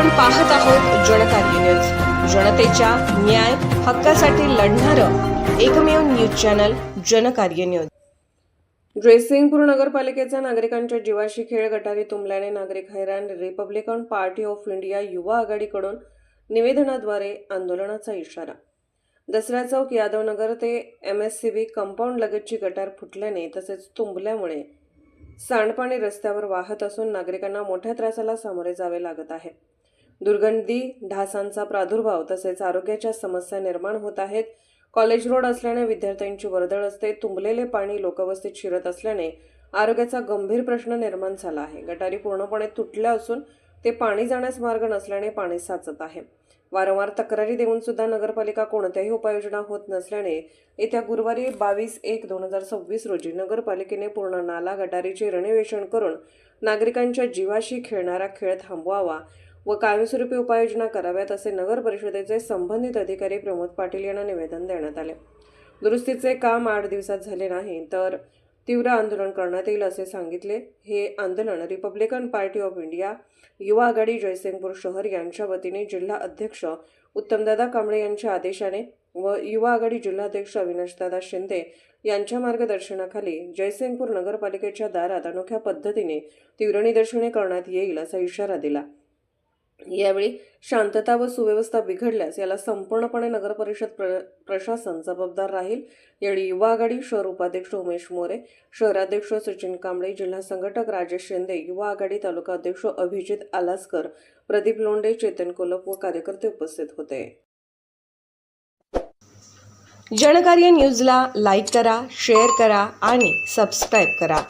आपण पाहत आहोत जनकार्य न्यूज जनतेच्या न्याय हक्कासाठी लढणारं एकमेव news channel Janakarya news Jaysingpur नगरपालिकेचा नागरिकांच्या जीवाशी खेळ गटारी तुंबल्याने नागरिक हैराण रिपब्लिकन पार्टी ऑफ इंडिया युवा आघाडीकडून निवेदनाद्वारे आंदोलनाचा इशारा. दसरा चौक यादवनगर ते M S C B compound लगतची गटार फुटल्याने तसेच तुंबल्यामुळे सांडपाणी रस्त्यावर वाहत असून नागरिकांना मोठ्या त्रासाला सामोरे जावे लागत आहे. दुर्गंधी ढासांचा प्रादुर्भाव तसेच आरोग्याच्या समस्या निर्माण होत आहेत. कॉलेज रोड असल्याने विद्यार्थ्यांची वर्दळ असते. तुंबलेले पाणी लोकवस्तीत शिरत असल्याने आरोग्याचा गंभीर प्रश्न निर्माण झाला आहे. गटारी पूर्णपणे तुटल्या असून ते पाणी जाण्यास मार्ग नसल्याने पाणी साचत आहे. वारंवार तक्रारी देऊन सुद्धा नगरपालिका कोणत्याही उपाययोजना होत नसल्याने येत्या गुरुवारी बावीस एक दोन हजार सव्वीस रोजी नगरपालिकेने पूर्ण नाला गटारीचे रेनोव्हेशन करून नागरिकांच्या जीवाशी खेळणारा खेळ थांबवावा व कायमस्वरूपी उपाययोजना कराव्यात असे नगर परिषदेचे संबंधित अधिकारी प्रमोद पाटील यांना निवेदन देण्यात आले. दुरुस्तीचे काम आठ दिवसात झाले नाही तर तीव्र आंदोलन करण्यात येईल असे सांगितले. हे आंदोलन रिपब्लिकन पार्टी ऑफ इंडिया युवा आघाडी जयसिंगपूर शहर यांच्या वतीने जिल्हा अध्यक्ष उत्तमदादा कांबळे यांच्या आदेशाने व युवा आघाडी जिल्हाध्यक्ष अविनाशदादा शिंदे यांच्या मार्गदर्शनाखाली जयसिंगपूर नगरपालिकेच्या दारात अनोख्या पद्धतीने तीव्र निदर्शने करण्यात येईल असा इशारा दिला. यावेळी शांतता व सुव्यवस्था बिघडल्यास याला संपूर्णपणे नगरपरिषद प्र प्रशासन जबाबदार राहील. यावेळी युवा आघाडी शहर उपाध्यक्ष उमेश मोरे शहराध्यक्ष सचिन कांबळे जिल्हा संघटक राजेश शिंदे युवा आघाडी तालुका अध्यक्ष अभिजित आलासकर प्रदीप लोंडे चेतन कोलप व कार्यकर्ते उपस्थित होते. जनकार्य न्यूजला लाईक करा शेअर करा आणि सबस्क्राईब करा.